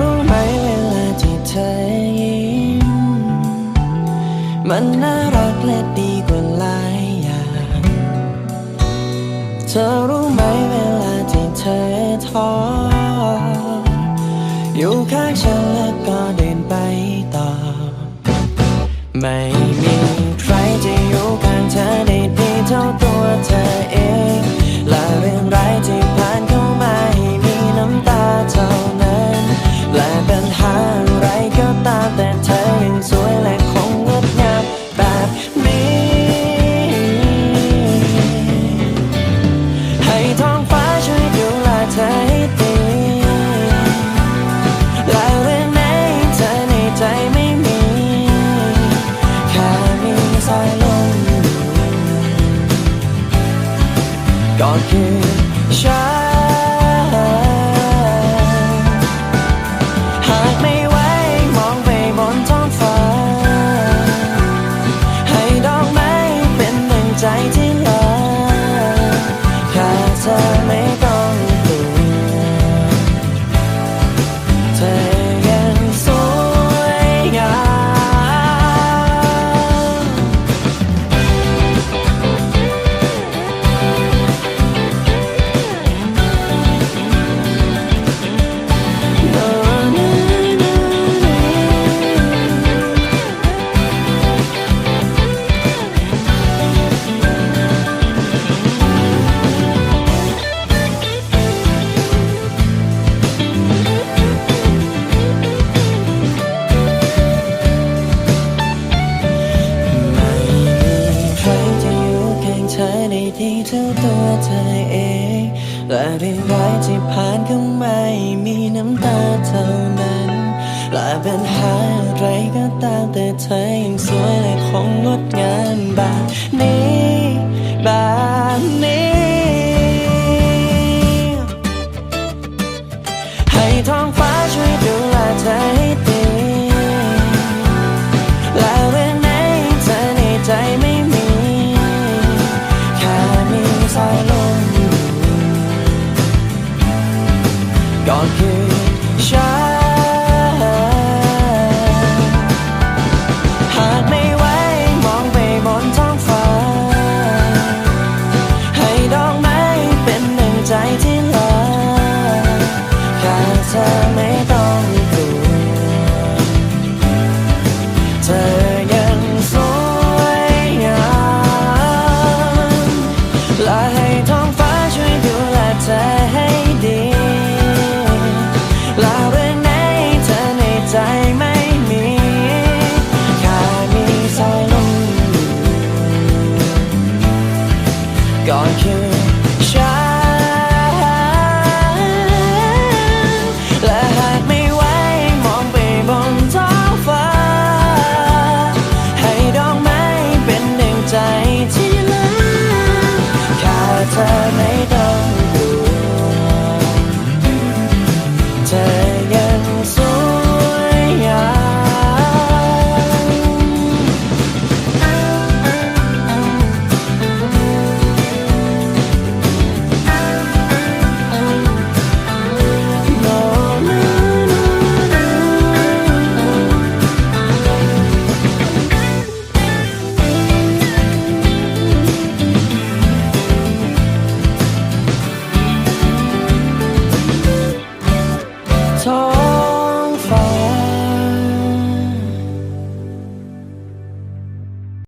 รู้ไหมเวลาที่เธอยิ้ม มันน่ารักและดีกว่าหลายอย่าง เธอรู้ไหมเวลาที่เธอท้อ อยู่ข้างฉันแล้วก็เดินไปต่อ ไม่ ก็คือฉัน ที่เธอตัวเธอเอง และเรื่องร้ายที่ผ่านก็ไม่มีน้ำตาเท่านั้นและปัญหาอะไรก็ตามแต่เธอยังสวยและคงงดงามแบบนี้ ก็คือฉันหากไม่ไหวมองไปบนท้องฟ้า ให้ดอกไม้เป็นหนึ่งใจที่ลือแค่เธอไม่ต้อง